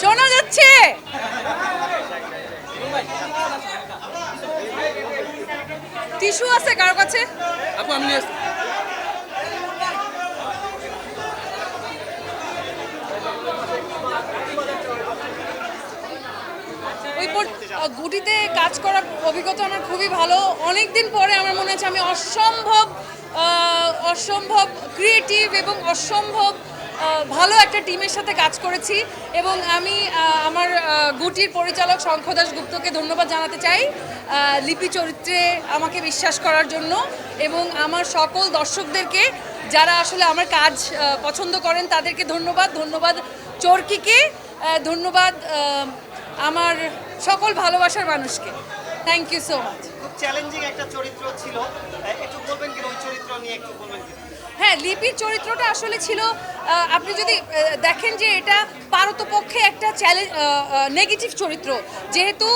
শোনা যাচ্ছে? টিস্যু আছে কারও কাছে? আপু আমি গুটিতে কাজ করার অভিজ্ঞতা আমার খুবই ভালো। অনেক দিন পরে আমার মনে হচ্ছে আমি অসম্ভব অসম্ভব ক্রিয়েটিভ এবং অসম্ভব ভালো একটা টিমের সাথে কাজ করেছি এবং আমি আমার গুটির পরিচালক শঙ্খ দাস গুপ্তকে ধন্যবাদ জানাতে চাই লিপি চরিত্রে আমাকে বিশ্বাস করার জন্য এবং আমার সকল দর্শকদেরকে যারা আসলে আমার কাজ পছন্দ করেন তাদেরকে ধন্যবাদ। ধন্যবাদ চরকিকে ধন্যবাদ আমার সকল ভালোবাসার মানুষকে। থ্যাংক ইউ সো মাচ খুব চ্যালেঞ্জিং একটা চরিত্র ছিল আহ, একটু বলবেন কিনা ওই চরিত্র নিয়ে একটু বলবেন কিনা হ্যাঁ লিপির চরিত্রটা আসলে ছিল আপনি যদি দেখেন যে এটা পারতপক্ষে একটা চ্যালেঞ্জ নেগেটিভ চরিত্র। যেহেতু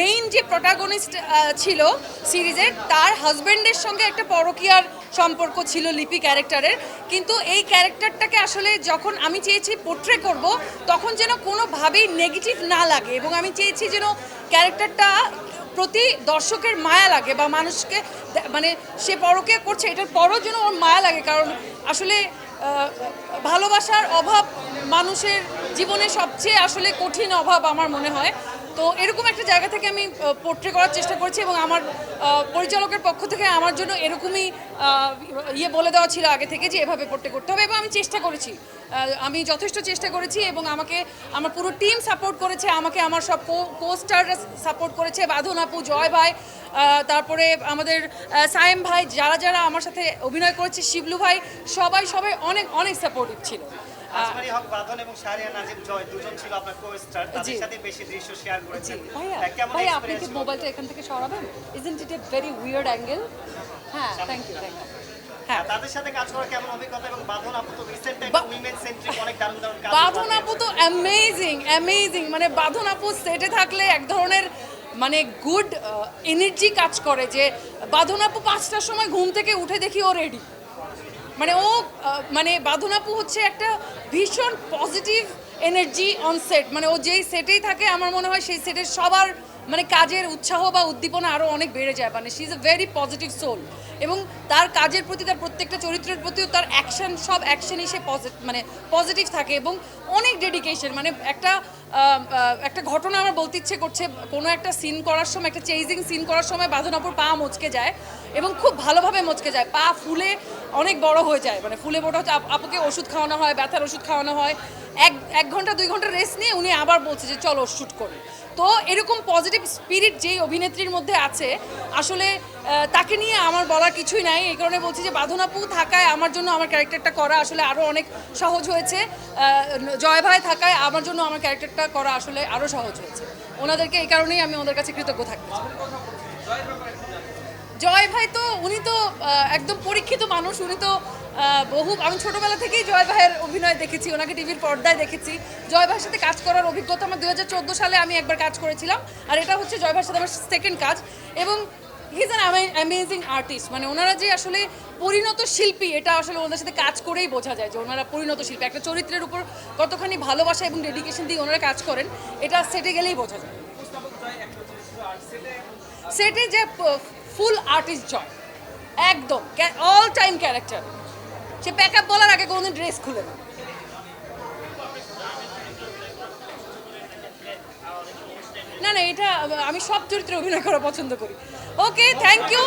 মেইন যে প্রোটাগনিস্ট ছিল সিরিজের, তার হাজব্যান্ডের সঙ্গে একটা পরকীয়ার সম্পর্ক ছিল লিপি ক্যারেক্টারের। কিন্তু এই ক্যারেক্টারটাকে আসলে যখন আমি চেয়েছি পোট্রে করব, তখন যেন কোনোভাবেই নেগেটিভ না লাগে। এবং আমি চেয়েছি যেন ক্যারেক্টারটা প্রতি দর্শকের মায়া লাগে বা মানুষকে মানে সে পরকে করছে, এটার পরও যেন ওর মায়া লাগে। কারণ আসলে ভালোবাসার অভাব মানুষের জীবনে সবচেয়ে আসলে কঠিন অভাব আমার মনে হয়। তো এরকম একটা জায়গা থেকে আমি পোর্ট্রে করার চেষ্টা করছি এবং আমার পরিচালকের পক্ষ থেকে আমার জন্য এরকমই ইয়ে বলে দেওয়া ছিল আগে থেকে যে এভাবে পোর্ট্রে করতে হবে এবং আমি চেষ্টা করেছি। আমি যথেষ্ট চেষ্টা করেছি এবং আমাকে, আমার পুরো টিম সাপোর্ট করেছে, আমাকে আমার সব কোস্টাররা সাপোর্ট করেছে, বাঁধন আপু, জয় ভাই তারপরে আমাদের সায়েম ভাই, যারা যারা আমার সাথে অভিনয় করেছে, শিবলু ভাই, সবাই সবাই অনেক অনেক সাপোর্টিভ ছিল। আসমানি হক বাঁধন এবং শাহরিয়া নাজিম জয় দুজন ছিল আপনার কো-স্টার তাদের সাথে বেশি দৃশ্য শেয়ার করেছেন। ভাইয়া ভাইয়া আপনি কি মোবাইলটা এখান থেকে সরাবেন? Isn't it a very weird angle হ্যাঁ থ্যাংক ইউ থ্যাংক ইউ হ্যাঁ। তাদের সাথে কাজ করার কেমন অভিজ্ঞতা এবং বাঁধন আপু তো রিসেন্ট টাইমে উইমেন সেন্ট্রিক অনেক দারুণ দারুণ কাজ বাঁধন আপু তো অ্যামেজিং অ্যামেজিং মানে বাঁধন আপু সেটে থাকলে এক ধরনের মানে গুড এনার্জি কাজ করে যে বাঁধন আপু পাঁচটার সময় ঘুম থেকে উঠে দেখি ও রেডি মানে ও মানে বাঁধনাপু হচ্ছে একটা ভীষণ পজিটিভ এনার্জি অন সেট মানে ও যেই সেটেই থাকে, আমার মনে হয় সেই সেটের সবার মানে কাজের উৎসাহ বা উদ্দীপনা আরও অনেক বেড়ে যায় মানে she is a very positive soul এবং তার কাজের প্রতি, তার প্রত্যেকটা চরিত্রের প্রতিও তার অ্যাকশন সব অ্যাকশনই সে মানে পজিটিভ থাকে এবং অনেক ডেডিকেশন মানে একটা একটা ঘটনা আমার বলতে ইচ্ছে করছে, কোনো একটা সিন করার সময়, একটা চেজিং সিন করার সময় বাঁধনাপুর পা মচকে যায় এবং খুব ভালোভাবে মচকে যায়, পা ফুলে অনেক বড় হয়ে যায় মানে ফুলে বড় হচ্ছে আপ- আপুকে ওষুধ খাওয়ানো হয়, ব্যথার ওষুধ খাওয়ানো হয় এক এক ঘণ্টা, দুই ঘণ্টা রেস্ট নিয়ে উনি আবার বলছে যে, চলো শ্যুট করি। তো এরকম পজিটিভ স্পিরিট যেই অভিনেত্রীর মধ্যে আছে, আসলে তাকে নিয়ে আমার বলার কিছুই নাই। এই কারণে বলছি যে, বাঁধনাপু থাকায় আমার জন্য আমার ক্যারেক্টারটা করা আসলে আরও অনেক সহজ হয়েছে। জয় ভাই থাকায় আমার জন্য আমার ক্যারেক্টারটা করা আসলে আরও সহজ হয়েছে। ওনাদেরকে এই কারণেই আমি ওদের কাছে কৃতজ্ঞ থাকতে চাই। জয় ভাই তো, উনি তো একদম পরীক্ষিত মানুষ। উনি তো বহু আমি ছোটবেলা থেকেই জয় ভাইয়ের অভিনয় দেখেছি, ওনাকে টিভির পর্দায় দেখেছি। জয় ভাইয়ের সাথে কাজ করার অভিজ্ঞতা আমার দু হাজার চোদ্দ সালে আমি একবার কাজ করেছিলাম, আর এটা হচ্ছে জয় ভাইয়ের সাথে আমার সেকেন্ড কাজ। এবং he is an amazing artist মানে ওনারা যে আসলে পরিণত শিল্পী, এটা আসলে ওনাদের সাথে কাজ করেই বোঝা যায় যে ওনারা পরিণত শিল্পী। একটা চরিত্রের উপর কতখানি ভালোবাসা এবং ডেডিকেশন দিয়ে ওনারা কাজ করেন, এটা সেটে গেলেই বোঝা যায়। সেটে যে ফুল আর্টিস্ট জয়, একদম অল টাইম ক্যারেক্টার সে প্যাক আপ বলার আগে কোনোদিন ড্রেস খুলে না। না না, এটা আমি সব চরিত্রে অভিনয় করা পছন্দ করি। ওকে থ্যাংক ইউ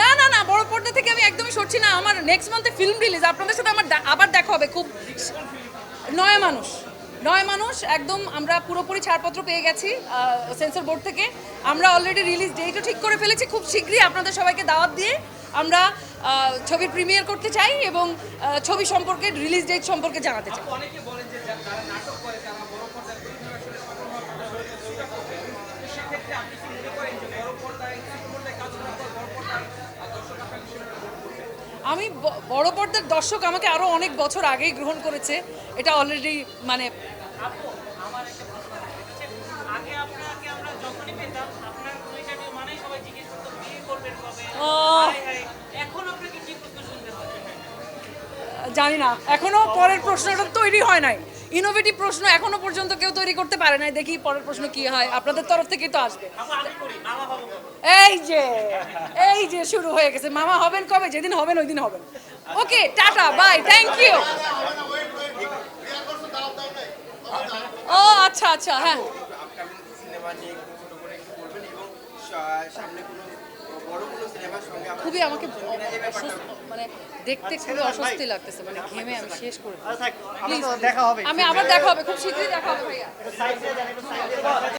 না না না, বড় পর্দা থেকে আমি একদমই সরছি না। আমার নেক্সট মান্থে ফিল্ম রিলিজ আপনাদের সাথে আমার আবার দেখা হবে। খুব নয় মানুষ। নয় মানুষ একদম আমরা পুরোপুরি ছাড়পত্র পেয়ে গেছি সেন্সর বোর্ড থেকে। আমরা অলরেডি রিলিজ ডেটও ঠিক করে ফেলেছি খুব শীঘ্রই আপনাদের সবাইকে দাওয়াত দিয়ে আমরা ছবির প্রিমিয়ার করতে চাই এবং ছবি সম্পর্কে রিলিজ ডেট সম্পর্কে জানাতে চাই। অনেকে বলেন যে যারা নাটক করে তারা বড় পর্দায় আমি বড় পর্দার দর্শক আমাকে আরও অনেক বছর আগেই গ্রহণ করেছে এটা অলরেডি মানে আপু আমার একটা প্রশ্ন আছে। আগে আপনাকে আমরা যখনই পেতাম আপনার মানেই সবাই জিজ্ঞেস করতো বিয়ে করবেন কবে? ও। এখন আপনাকে কি প্রশ্ন শুনতে হয়? জানি না। এখনও পরের প্রশ্নটা তৈরি হয়? নাই। ইনোভেটিভ প্রশ্ন এখনও পর্যন্ত কেউ তৈরি করতে পারে নাই। দেখি পরের প্রশ্ন কি হয়। আপনাদের তরফ থেকেই তো আসবে? এই যে এই যে শুরু হয়ে গেছে। মামা হবেন কবে? যেদিন হবেন ওই দিন হবেন। Okay tata bye thank you ও আচ্ছা আচ্ছা হ্যাঁ আপকামিং সিনেমা নিয়ে একটু ছোট করে একটু বলবেন এবং সা- সামনে কোনো বড় কোনো সিনেমার আচ্ছা হ্যাঁ। খুবই আমাকে মানে দেখতে খুবই অস্বস্তি লাগতেছে মানে ঘেমে আমি শেষ করে আচ্ছা দেখা হবে। আমি আবার দেখা হবে খুব শীঘ্রই দেখা হবে ভাইয়া।